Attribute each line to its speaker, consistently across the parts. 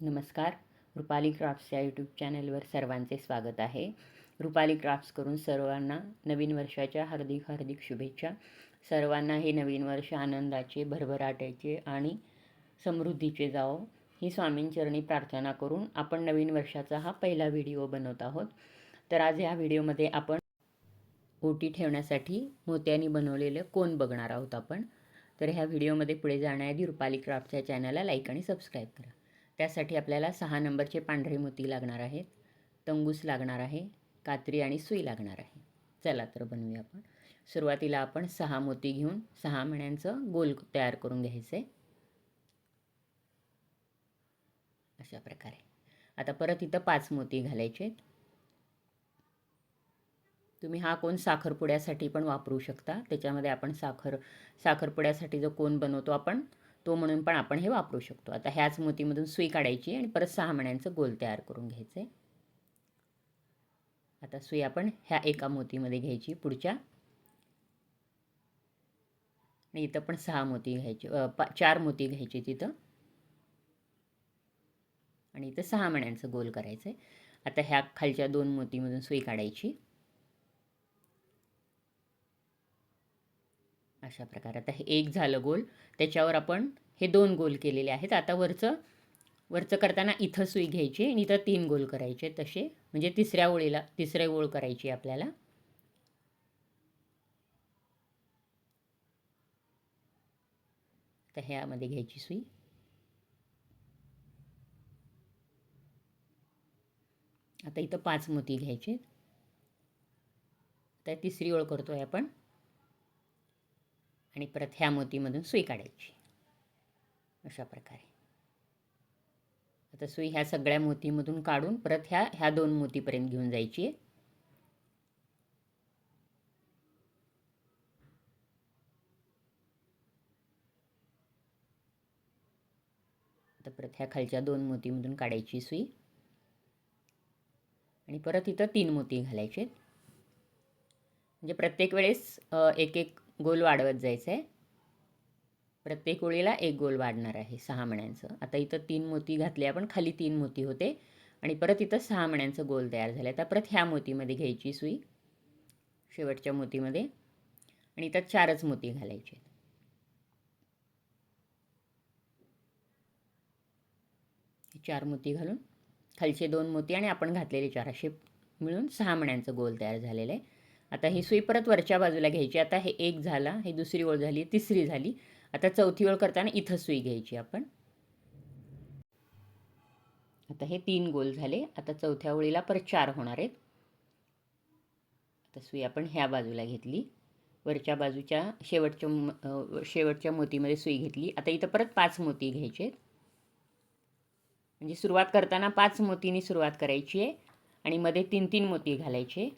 Speaker 1: नमस्कार. रुपाली क्राफ्ट्स या यूट्यूब चॅनलवर सर्वांचे स्वागत आहे. रुपाली क्राफ्ट्स करून सर्वांना नवीन वर्षाच्या हार्दिक हार्दिक शुभेच्छा. सर्वांना हे नवीन वर्ष आनंदाचे भरभराट्याचे आणि समृद्धीचे जावो. ही स्वामींचरणी प्रार्थना करून आपण नवीन वर्षाचा हा पहिला व्हिडिओ बनवत आहोत. तर आज ह्या व्हिडिओमध्ये आपण ओटी ठेवण्यासाठी मोत्यानी बनवलेलं कोण बघणार आहोत आपण? तर ह्या व्हिडिओमध्ये पुढे जाण्याआधी रुपाली क्राफ्टच्या चॅनलला लाईक आणि सबस्क्राईब करा. त्यासाठी आपल्याला सहा नंबरचे पांढरे मोती लागणार आहेत तंगूस लागणार आहे कात्री आणि सुई लागणार आहे. चला तर बनवूया आपण. सुरुवातीला आपण सहा मोती घेऊन सहा मण्यांचं गोल तयार करून घ्यायचं. आहे अशा प्रकारे. आता परत इथं पाच मोती घालायचे आहेत तुम्ही हा कोण साखरपुड्यासाठी पण वापरू शकता. त्याच्यामध्ये आपण साखर साखरपुड्यासाठी जो कोण बनवतो आपण तो म्हणून पण आपण हे वापरू शकतो. आता ह्याच मोतीमधून सुई काढायची आणि परत सहा मण्यांचं गोल तयार करून घ्यायचं. आहे आता सुई आपण ह्या एका मोतीमध्ये घ्यायची पुढच्या. आणि इथं पण सहा मोती घ्यायची पा चार मोती घ्यायची तिथं. आणि इथं सहा मण्यांचं गोल करायचं आहे आता ह्या खालच्या दोन मोतीमधून सुई काढायची. अशा प्रकारे. आता हे एक झालं गोल. त्याच्यावर आपण हे दोन गोल केलेले आहेत. आता वरचं वरचं करताना इथं सुई घ्यायची आणि इथं तीन गोल करायचे तसे. म्हणजे तिसऱ्या ओळीला तिसरे ओळ करायची आपल्याला. तर ह्यामध्ये घ्यायची सुई. आता इथं पाच मोती घ्यायचे. तर तिसरी ओळ करतोय आपण. आणि परत ह्या मोतीमधून सुई काढायची. अशा प्रकारे. आता सुई ह्या सगळ्या मोतीमधून काढून परत ह्या ह्या दोन मोतीपर्यंत घेऊन जायची आहे. आता परत ह्या खालच्या दोन मोतीमधून काढायची सुई. आणि परत इथं तीन मोती घालायचे म्हणजे प्रत्येक वेळेस एक एक गोल वाढवत जायचं आहे प्रत्येक ओळीला एक गोल वाढणार आहे सहा मण्यांचं. आता इथं तीन मोती घातले आपण खाली तीन मोती होते. आणि परत इथं सहा मण्यांचं गोल तयार झालं आता परत ह्या मोतीमध्ये घ्यायची सुई शेवटच्या मोतीमध्ये. आणि इथं चारच मोती घालायचे चार मोती घालून खालचे दोन मोती आणि आपण घातलेले चार असे मिळून सहा मण्यांचं गोल तयार झालेलं आहे. आता ही सुई परत वरच्या बाजूला घ्यायची. आता हे एक झाला हे दुसरी ओळ झाली तिसरी झाली. आता चौथी ओळ करताना इथं सुई घ्यायची आपण. आता हे तीन गोल झाले. आता चौथ्या ओळीला परत चार होणार आहेत. आता सुई आपण ह्या बाजूला घेतली. वरच्या बाजूच्या शेवटच्या शेवटच्या मोतीमध्ये सुई घेतली. आता इथं परत पाच मोती घ्यायचे आहेत. म्हणजे सुरुवात करताना पाच मोतीनी सुरुवात करायची आहे आणि मध्ये तीन तीन मोती घालायचे.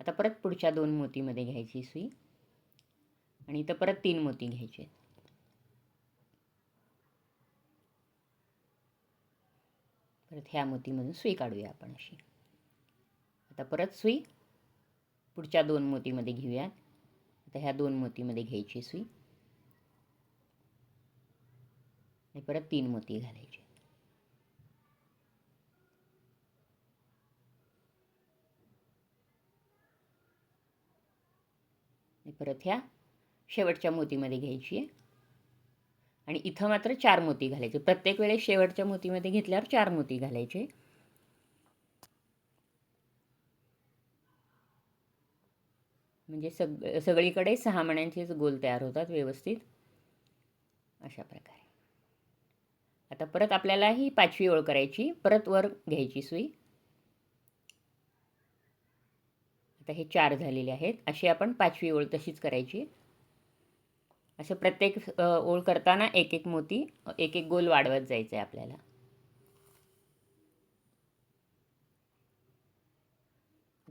Speaker 1: आता परत पुढच्या दोन मोतीमध्ये घ्यायची सुई. आणि इथं परत तीन मोती घ्यायचे परत ह्या मोतीमधून सुई काढूया आपण अशी. आता परत सुई. पुढच्या दोन मोतीमध्ये घेऊयात आता ह्या दोन मोतीमध्ये घ्यायची सुई. आणि परत तीन मोती घालायचे परत ह्या. शेवटच्या मोतीमध्ये घ्यायची आहे. आणि इथं मात्र चार मोती घालायचे. प्रत्येक वेळेस शेवटच्या मोतीमध्ये घेतल्यावर चार मोती घालायचे. म्हणजे सग सगळीकडे सहा मण्यांचेच गोल तयार होतात व्यवस्थित. अशा प्रकारे. आता परत आपल्याला ही पाचवी ओळ करायची. परत वर घ्यायची सुई. आता हे चार झालेले आहेत. अशी आपण पाचवी ओळ तशीच करायची. असं प्रत्येक ओळ करताना एक एक मोती एक एक गोल वाढवत जायचं आहे आपल्याला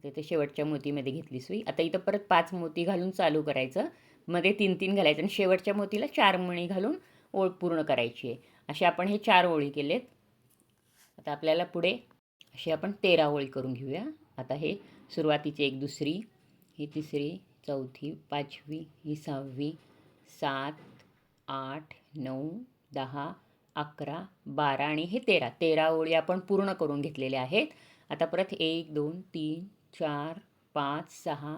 Speaker 1: तिथे शेवटच्या मोतीमध्ये घेतली सुई. आता इथं परत पाच मोती घालून चालू करायचं. मध्ये तीन तीन घालायचं आणि शेवटच्या मोतीला चार मणी घालून ओळ पूर्ण करायची आहे. असे आपण हे चार ओळी केलेत. आता आपल्याला पुढे अशी आपण तेरा ओळी करून घेऊया. आता हे सुरुवातीची एक दुसरी ही तिसरी चौथी पाचवी ही सहावी सात आठ नऊ दहा अकरा बारा आणि हे तेरा. तेरा ओळी आपण पूर्ण करून घेतलेल्या आहेत. आता परत एक दोन तीन चार पाच सहा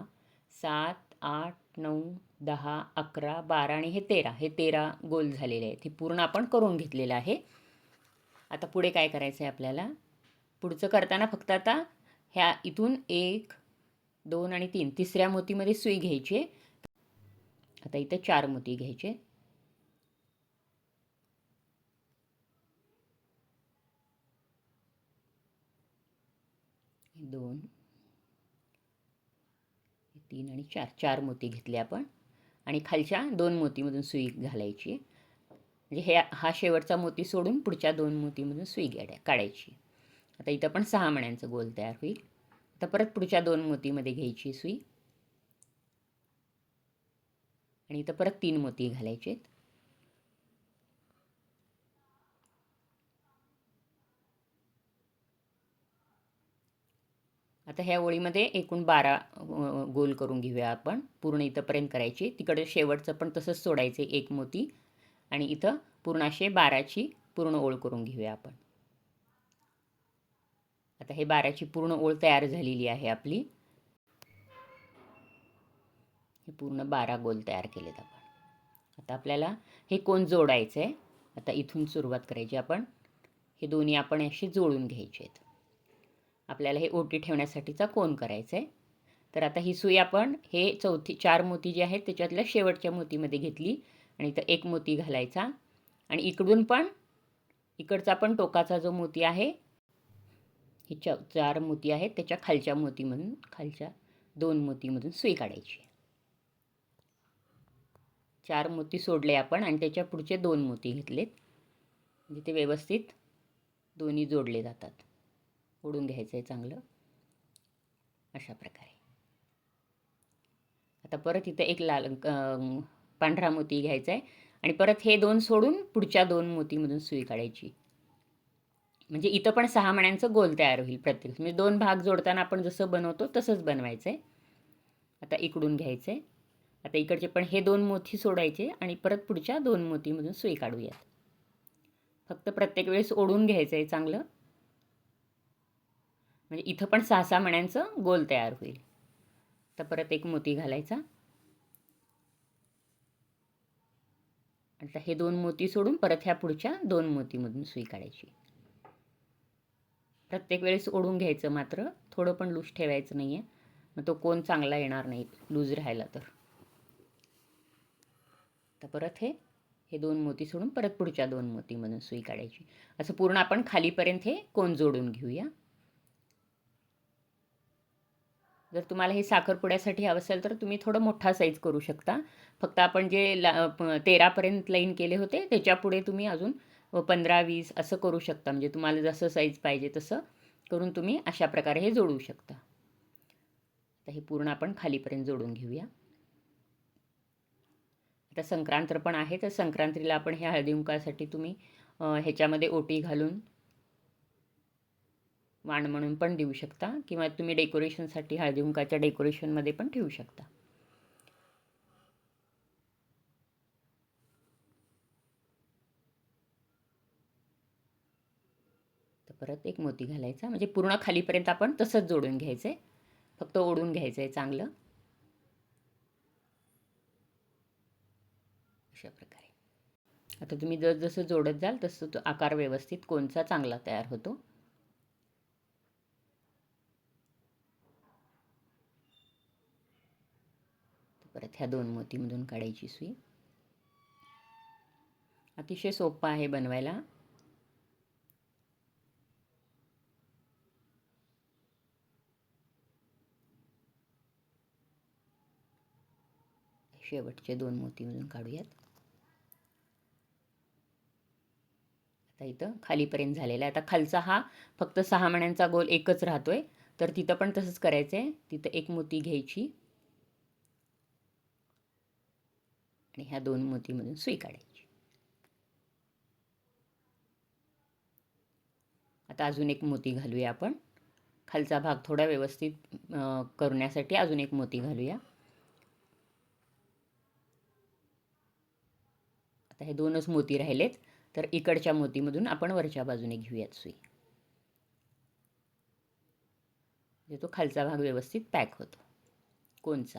Speaker 1: सात आठ नऊ दहा अकरा बारा आणि हे तेरा. हे तेरा गोल झालेले आहेत. हे पूर्ण आपण करून घेतलेलं आहे. आता पुढे काय करायचं आहे आपल्याला? पुढचं करताना फक्त आता ह्या इथून एक दोन आणि तीन. तिसऱ्या मोतीमध्ये सुई घ्यायची आहे. आता इथं चार मोती घ्यायचे. दोन तीन आणि चार चार मोती घेतले आपण. आणि खालच्या दोन मोतीमधून सुई घालायची. म्हणजे हे हा शेवटचा मोती सोडून पुढच्या दोन मोतीमधून सुई गाड्या काढायची. आता इथं पण सहा मण्यांचं गोल तयार होईल. आता परत पुढच्या दोन मोतीमध्ये घ्यायची सुई. आणि इथं परत तीन मोती घालायचे आहेत आता ह्या ओळीमध्ये एकूण बारा गोल करून घेऊया आपण. पूर्ण इथंपर्यंत करायची. तिकडे शेवटचं पण तसंच सोडायचं एक मोती. आणि इथं पूर्ण असे बाराची पूर्ण ओळ करून घेऊया आपण. आता हे बाराची पूर्ण ओळ तयार झालेली आहे आपली. हे पूर्ण बारा गोल तयार केलेत आपण. आता आपल्याला हे कोण जोडायचं आहे आता इथून सुरुवात करायची आपण. हे दोन्ही आपण अशी जोडून घ्यायचे आहेत आपल्याला हे ओटी ठेवण्यासाठीचा कोण करायचा आहे तर आता ही सुई आपण हे चौथी चार मोती जे आहेत त्याच्यातल्या शेवटच्या मोतीमध्ये घेतली आणि इथं एक मोती घालायचा. आणि इकडून पण इकडचा पण टोकाचा जो मोती आहे ही च चार मोती आहेत त्याच्या खालच्या मोतीमधून खालच्या दोन मोतीमधून सुई काढायची चार मोती सोडले आपण आणि त्याच्या पुढचे दोन मोती घेतलेत. म्हणजे ते व्यवस्थित दोन्ही जोडले जातात. ओढून घ्यायचं आहे चांगलं. अशा प्रकारे. आता परत इथं एक लाल पांढरा मोती घ्यायचा आहे आणि परत हे दोन सोडून पुढच्या दोन मोतीमधून सुई काढायची. म्हणजे इथं पण सहा मण्यांचं गोल तयार होईल प्रत्येक. म्हणजे दोन भाग जोडताना आपण जसं बनवतो तसंच बनवायचं आहे आता इकडून घ्यायचं आहे आता इकडचे पण हे दोन मोती सोडायचे आणि परत पुढच्या दोन मोतीमधून सुई काढूयात. फक्त प्रत्येक वेळेस ओढून घ्यायचं आहे चांगलं. म्हणजे इथं पण सहा सहा मण्यांचं गोल तयार होईल. तर परत एक मोती घालायचा. आता हे दोन मोती सोडून परत ह्या पुढच्या दोन मोतीमधून सुई काढायची. प्रत्येक वेळेस ओढून घ्यायचं मात्र. थोडं पण लूज ठेवायचं नाही आहे मग तो कोण चांगला येणार नाही लूज राहायला तर. तर परत हे हे दोन मोती सोडून परत पुढच्या दोन मोतीमधून सुई काढायची. असं पूर्ण आपण खालीपर्यंत हे कोण जोडून घेऊया? जर तुम्हाला हे साखरपुड्यासाठी हवं असेल तर तुम्ही थोडं मोठा साईज करू शकता. फक्त आपण जे ला तेरापर्यंत लाईन केले होते त्याच्यापुढे तुम्ही अजून पंधरा वीस असं करू शकता. म्हणजे तुम्हाला जसं साईज पाहिजे तसं करून तुम्ही अशा प्रकारे हे जोडू शकता. आता हे पूर्ण आपण खालीपर्यंत जोडून घेऊया. आता संक्रांत पण आहे तर संक्रांतीला आपण हे हळदी उंकासाठी तुम्ही ह्याच्यामध्ये ओटी घालून वाण म्हणून पण देऊ शकता किंवा तुम्ही डेकोरेशनसाठी हळदी डेकोरेशनमध्ये पण ठेवू शकता. तर परत एक मोती घालायचा म्हणजे पूर्ण खालीपर्यंत आपण तसंच जोडून घ्यायचं आहे फक्त ओढून घ्यायचं आहे चांगलं. अशा प्रकारे. आता तुम्ही जसजसं जोडत जाल तसं तो आकार व्यवस्थित कोणचा चांगला तयार होतो? परत ह्या दोन मोतीमधून काढायची सुई. अतिशय सोपा आहे बनवायला. शेवटचे दोन मोतीमधून काढूयात. आता इथं. खालीपर्यंत झालेला आहे. आता खालचा हा फक्त सहा मण्यांचा गोल एकच राहतोय. तर तिथं पण तसंच करायचं आहे तिथं एक मोती घ्यायची. आणि ह्या दोन मोतीमधून सुई काढायची. आता अजून एक मोती घालूया आपण. खालचा भाग थोडा व्यवस्थित करण्यासाठी अजून एक मोती घालूया. आता हे दोनच मोती राहिलेत. तर इकडच्या मोतीमधून आपण वरच्या बाजूने घेऊयात सुई. म्हणजे तो खालचा भाग व्यवस्थित पॅक होतो. कोणचा?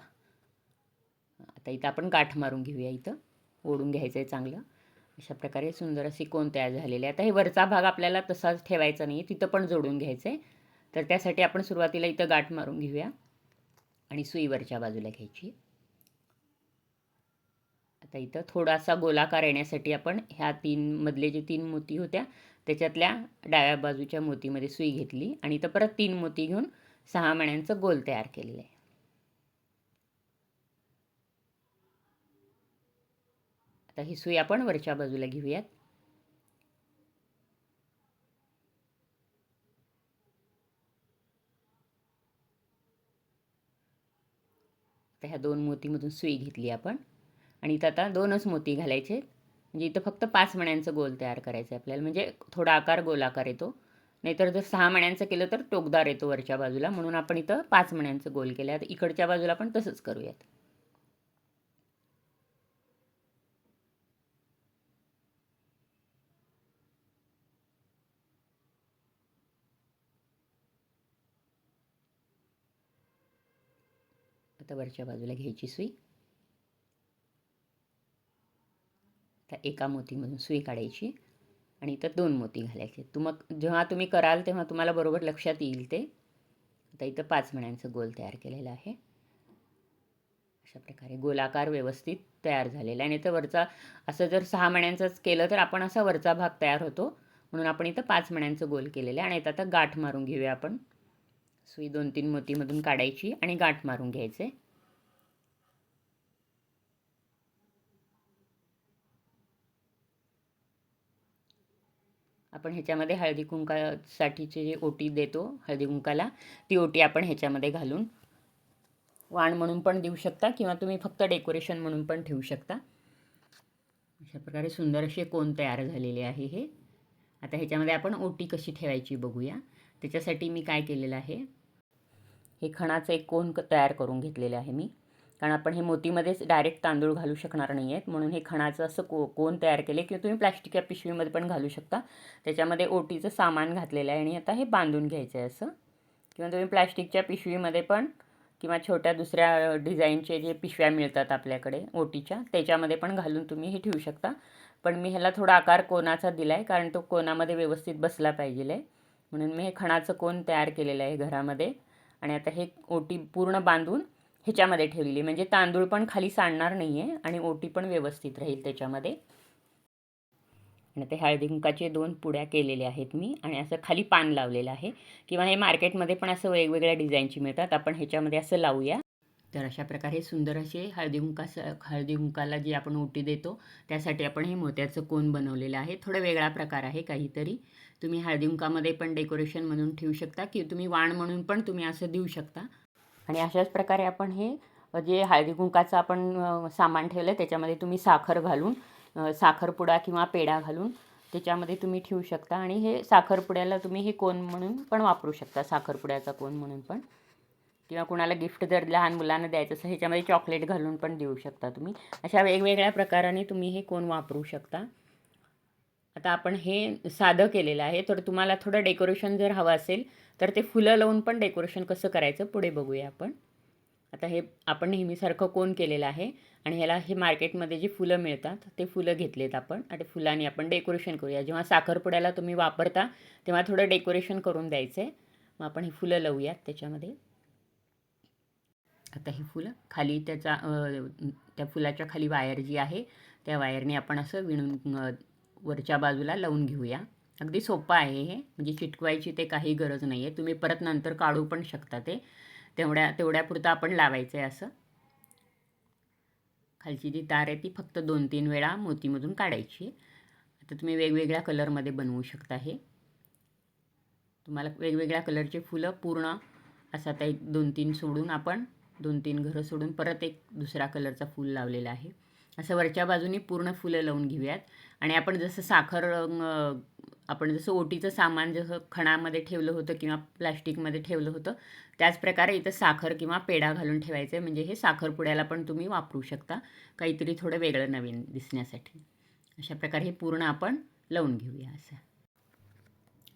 Speaker 1: आता इथं आपण गाठ मारून घेऊया इथं. ओढून घ्यायचं आहे चांगलं. अशा प्रकारे सुंदर अशी कोण तयार झालेली आहे. आता हे वरचा भाग आपल्याला तसाच ठेवायचा नाही आहे तिथं पण जोडून घ्यायचं आहे तर त्यासाठी आपण सुरुवातीला इथं गाठ मारून घेऊया. आणि सुई वरच्या बाजूला घ्यायची. आता इथं थोडासा गोलाकार येण्यासाठी आपण ह्या तीन मधले जे तीन मोती होत्या त्याच्यातल्या डाव्या बाजूच्या मोतीमध्ये सुई घेतली आणि इथं परत तीन मोती घेऊन सहा मण्यांचं गोल तयार केलेलं आहे. आता ही सुई आपण वरच्या बाजूला घेऊयात. ह्या दोन मोतीमधून सुई घेतली आपण. आणि इथं आता दोनच मोती घालायचे म्हणजे इथं फक्त पाच मण्यांचं गोल तयार करायचं आहे आपल्याला. म्हणजे थोडा आकार गोलाकार येतो. नाहीतर जर सहा मण्यांचं केलं तर टोकदार येतो वरच्या बाजूला. म्हणून आपण इथं पाच मण्यांचं गोल केलं आहे इकडच्या बाजूला पण तसंच करूयात. आता वरच्या बाजूला घ्यायची सुई. त्या एका मोतीमधून सुई काढायची आणि इथं दोन मोती घालायचे. तू मग जेव्हा तुम्ही कराल तेव्हा तुम्हाला बरोबर लक्षात येईल ते. आता इथं पाच मण्यांचं गोल तयार केलेलं आहे. अशा प्रकारे गोलाकार व्यवस्थित तयार झालेला आहे. आणि इथं वरचा असं जर सहा मण्यांचंच केलं तर आपण असा वरचा भाग तयार होतो. म्हणून आपण इथं पाच मण्यांचं गोल केलेलं आहे. आणि इथं आता गाठ मारून घेऊया आपण. सुई दोन तीन मोतीमधून काढायची आणि गाठ मारून घ्यायचे. आपण ह्याच्यामध्ये हळदी कुंकासाठीची जी ओटी देतो हळदी कुंकाला ती ओटी आपण ह्याच्यामध्ये घालून वाण म्हणून पण देऊ शकता किंवा तुम्ही फक्त डेकोरेशन म्हणून पण ठेवू शकता. अशा प्रकारे सुंदर असे कोण तयार झालेले आहे हे. आता ह्याच्यामध्ये आपण ओटी कशी ठेवायची बघूया. त्याच्यासाठी मी काय केलेलं आहे हे खणाचं एक कोण तयार करून घेतलेलं आहे मी. कारण आपण हे मोतीमध्येच डायरेक्ट तांदूळ घालू शकणार नाही आहेत म्हणून हे खणाचं असं को कोण तयार केले किंवा तुम्ही प्लॅस्टिकच्या पिशवीमध्ये पण घालू शकता. त्याच्यामध्ये ओटीचं सामान घातलेलं आहे आणि आता हे बांधून घ्यायचं आहे असं. किंवा तुम्ही प्लॅस्टिकच्या पिशवीमध्ये पण किंवा छोट्या दुसऱ्या डिझाईनचे जे पिशव्या मिळतात आपल्याकडे ओटीच्या त्याच्यामध्ये पण घालून तुम्ही हे ठेवू शकता. पण मी ह्याला थोडा आकार कोणाचा दिला आहे कारण तो कोणामध्ये व्यवस्थित बसला पाहिजे आहे. म्हणून मी हे खणाचं कोण तयार केलेलं आहे घरामध्ये. आणि आता हे ओटी पूर्ण बांधून ह्याच्यामध्ये ठेवलेली. म्हणजे तांदूळ पण खाली सांडणार नाही आहे आणि ओटी पण व्यवस्थित राहील त्याच्यामध्ये. आणि ते हळदी कुंकाचे दोन पुड्या केलेल्या आहेत मी आणि असं खाली पान लावलेलं आहे. किंवा हे मार्केटमध्ये पण असं वेगवेगळ्या डिझाईनची मिळतात. आपण ह्याच्यामध्ये असं लावूया. तर अशा प्रकारे सुंदर असे हळदी कुंकास हळदी कुंकाला जी आपण ओटी देतो त्यासाठी आपण हे मोत्याचं कोण बनवलेलं आहे. थोडा वेगळा प्रकार आहे काहीतरी. तुम्ही हळदी कुंकामध्ये पण डेकोरेशन म्हणून ठेवू शकता की तुम्ही वाण म्हणून पण तुम्ही असं देऊ शकता. आणि अशाच प्रकारे आपण हे जे हळदी कुंकाचं आपण सामान ठेवलं आहे त्याच्यामध्ये तुम्ही साखर घालून साखरपुडा किंवा पेढा घालून त्याच्यामध्ये तुम्ही ठेवू शकता. आणि हे साखरपुड्याला तुम्ही हे कोण म्हणून पण वापरू शकता साखरपुड्याचा कोण म्हणून पण. किंवा कुणाला गिफ्ट जर लहान मुलांना द्यायचं असं ह्याच्यामध्ये चॉकलेट घालून पण देऊ शकता तुम्ही. अशा वेगवेगळ्या प्रकाराने तुम्ही हे कोण वापरू शकता. आता आपण हे साधं केलेलं आहे. तर तुम्हाला थोडं डेकोरेशन जर हवं असेल तर ते फुलं लावून पण डेकोरेशन कसं करायचं पुढे बघूया आपण. आता हे आपण नेहमीसारखं कोण केलेलं आहे आणि ह्याला हे मार्केटमध्ये जी फुलं मिळतात ते फुलं घेतलेत आपण. आणि फुलांनी आपण डेकोरेशन करूया. जेव्हा साखरपुड्याला तुम्ही वापरता तेव्हा थोडं डेकोरेशन करून द्यायचं आहे मग आपण ही फुलं लावूयात त्याच्यामध्ये. आता ही फुलं खाली त्याचा त्या फुलाच्या खाली वायर जी आहे त्या वायरने आपण असं विणून वरच्या बाजूला लावून घेऊया. अगदी सोपं आहे हे. म्हणजे चिटकवायची ते काही गरज नाही आहे. तुम्ही परत नंतर काढू पण शकता ते. तेवढ्या तेवढ्यापुरतं आपण लावायचं आहे असं. खालची जी तार आहे ती फक्त दोन तीन वेळा मोतीमधून काढायची. आता तुम्ही वेगवेगळ्या कलरमध्ये बनवू शकता हे. तुम्हाला वेगवेगळ्या कलरचे फुलं पूर्ण असं आता एक दोन तीन सोडून आपण दोन तीन घरं सोडून परत एक दुसरा कलरचा फूल लावलेला आहे. असं वरच्या बाजूनी पूर्ण फुलं लावून घेऊयात. आणि आपण जसं साखर आपण जसं ओटीचं सामान जसं खणामध्ये ठेवलं होतं किंवा प्लॅस्टिकमध्ये ठेवलं होतं त्याचप्रकारे इथं साखर किंवा पेढा घालून ठेवायचं. आहे म्हणजे हे साखरपुड्याला पण तुम्ही वापरू शकता. काहीतरी थोडं वेगळं नवीन दिसण्यासाठी. अशा प्रकारे हे पूर्ण आपण लावून घेऊया असं.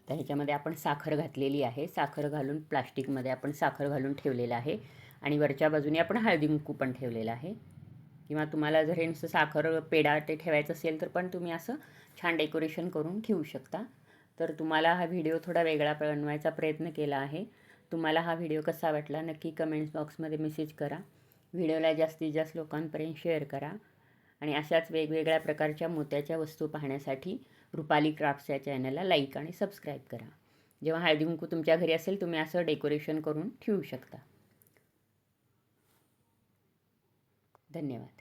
Speaker 1: तर ह्याच्यामध्ये आपण साखर घातलेली आहे. साखर घालून प्लास्टिकमध्ये आपण साखर घालून ठेवलेलं आहे. आणि वरच्या बाजूने आपण हळदी कुंकू पण ठेवलेलं आहे. किंवा तुम्हाला जर हे नुसतं साखर पेढा ते ठेवायचं असेल तर पण तुम्ही असं छान डेकोरेशन करून ठेवू शकता. तर तुम्हाला हा व्हिडिओ थोडा वेगळा बनवायचा प्रयत्न केला आहे. तुम्हाला हा व्हिडिओ कसा वाटला नक्की कमेंट्स बॉक्समध्ये मेसेज करा. व्हिडिओला जास्तीत जास्त लोकांपर्यंत शेअर करा. आणि अशाच वेगवेगळ्या प्रकारच्या मोत्याच्या वस्तू पाहण्यासाठी रुपाली क्राफ्ट्स या चॅनलला लाईक आणि सबस्क्राईब करा. जेव्हा हळदी कुंकू तुमच्या घरी असेल तुम्ही असं डेकोरेशन करून ठेवू शकता. धन्यवाद.